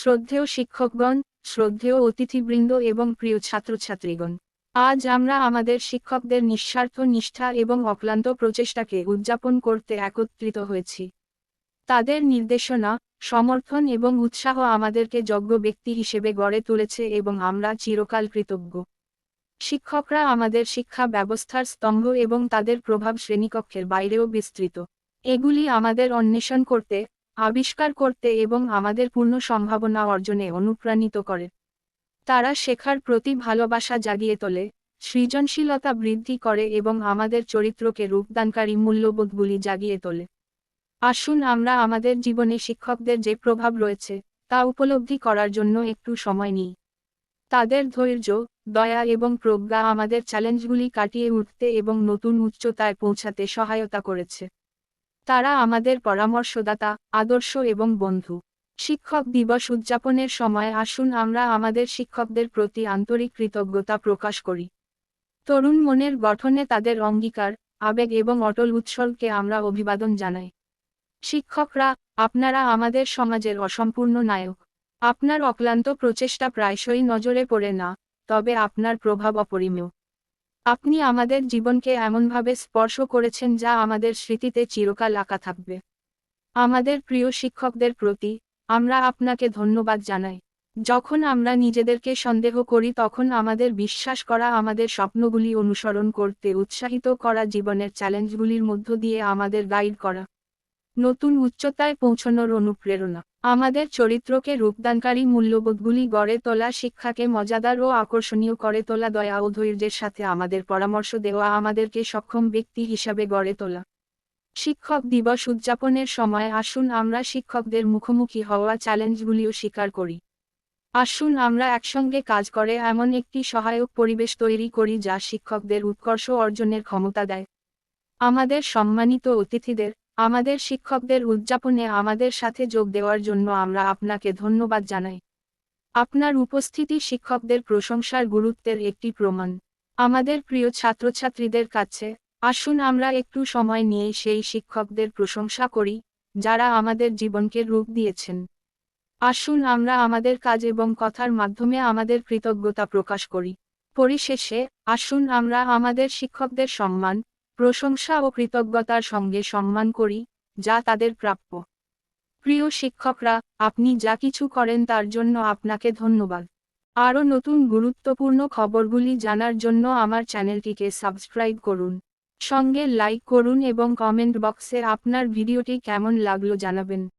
শ্রদ্ধেয় শিক্ষকগণ, শ্রদ্ধেয় অতিথিবৃন্দ এবং প্রিয় ছাত্রছাত্রীগণ। আজ আমরা আমাদের শিক্ষকদের নিঃস্বার্থ নিষ্ঠা এবং অক্লান্ত প্রচেষ্টাকে উদযাপন করতে একত্রিত হয়েছি। তাদের নির্দেশনা, সমর্থন এবং উৎসাহ আমাদেরকে যোগ্য ব্যক্তি হিসেবে গড়ে তুলেছে এবং আমরা চিরকাল কৃতজ্ঞ। শিক্ষকরা আমাদের শিক্ষা ব্যবস্থার স্তম্ভ এবং তাদের প্রভাব শ্রেণীকক্ষের বাইরেও বিস্তৃত। এগুলি আমাদের অন্বেষণ করতে আবিষ্কার করতে এবং আমাদের পূর্ণ সম্ভাবনা অর্জনে অনুপ্রাণিত করে। তারা শেখার প্রতি ভালোবাসা জাগিয়ে তোলে, সৃজনশীলতা বৃদ্ধি করে এবং আমাদের চরিত্রকে রূপদানকারী মূল্যবোধগুলি জাগিয়ে তোলে। আসুন আমরা আমাদের জীবনে শিক্ষকদের যে প্রভাব রয়েছে, তা উপলব্ধি করার জন্য একটু সময় নিই। তাদের ধৈর্য, দয়া এবং প্রজ্ঞা আমাদের চ্যালেঞ্জগুলি কাটিয়ে উঠতে এবং নতুন উচ্চতায় পৌঁছাতে সহায়তা করেছে। তারা আমাদের পরামর্শদাতা, আদর্শ এবং বন্ধু। শিক্ষক দিবস উদযাপনের সময় আসুন আমরা আমাদের শিক্ষকদের প্রতি আন্তরিক কৃতজ্ঞতা প্রকাশ করি। তরুণ মনের গঠনে তাদের অঙ্গীকার, আবেগ এবং অটল উৎসর্গকে আমরা অভিবাদন জানাই। শিক্ষকরা, আপনারা আমাদের সমাজের অসম্পূর্ণ নায়ক। আপনার অক্লান্ত প্রচেষ্টা প্রায়শই নজরে পড়ে না, তবে আপনার প্রভাব অপরিমেয়। আপনি আমাদের জীবনকে এমনভাবে স্পর্শ করেছেন যা আমাদের স্মৃতিতে চিরকাল আঁকা থাকবে। আমাদের প্রিয় শিক্ষকদের প্রতি আমরা আপনাকে ধন্যবাদ জানাই। যখন আমরা নিজেদেরকে সন্দেহ করি, তখন আমাদের বিশ্বাস করা, আমাদের স্বপ্নগুলি অনুসরণ করতে উৎসাহিত করা, জীবনের চ্যালেঞ্জগুলির মধ্য দিয়ে আমাদের গাইড করা। নতুন উচ্চতায় পৌঁছানোর অনুপ্রেরণা। আমাদের চরিত্রকে রূপদানকারী মূল্যবোধগুলি গড়ে তোলা, শিক্ষাকে মজাদার ও আকর্ষণীয় করে তোলা, দয়া ও ধৈর্যের সাথে আমাদের পরামর্শ দেওয়া, আমাদেরকে সক্ষম ব্যক্তি হিসাবে গড়ে তোলা। শিক্ষক দিবস উদযাপনের সময় আসুন আমরা শিক্ষকদের মুখোমুখি হওয়া চ্যালেঞ্জগুলিও স্বীকার করি। আসুন আমরা একসঙ্গে কাজ করে এমন একটি সহায়ক পরিবেশ তৈরি করি যা শিক্ষকদের উৎকর্ষ অর্জনের ক্ষমতা দেয়। আমাদের সম্মানিত অতিথিদের আমাদের শিক্ষকদের উদযাপনে আমাদের সাথে যোগ দেওয়ার জন্য আমরা আপনাকে ধন্যবাদ জানাই। আপনার উপস্থিতি শিক্ষকদের প্রশংসার গুরুত্বের একটি প্রমাণ। আমাদের প্রিয় ছাত্রছাত্রীদের কাছে, আসুন আমরা একটু সময় নিয়ে সেই শিক্ষকদের প্রশংসা করি, যারা আমাদের জীবনকে রূপ দিয়েছেন। আসুন আমরা আমাদের কাজ এবং কথার মাধ্যমে আমাদের কৃতজ্ঞতা প্রকাশ করি। পরিশেষে, আসুন আমরা আমাদের শিক্ষকদের সম্মান প্রশংসা ও কৃতজ্ঞতার সঙ্গে সম্মান করি, যা তাদের প্রাপ্য। প্রিয় শিক্ষকরা, আপনি যা কিছু করেন তার জন্য আপনাকে ধন্যবাদ। আরও নতুন গুরুত্বপূর্ণ খবরগুলি জানার জন্য আমার চ্যানেলটিকে সাবস্ক্রাইব করুন। সঙ্গে লাইক করুন এবং কমেন্ট বক্সে আপনার ভিডিওটি কেমন লাগল জানাবেন।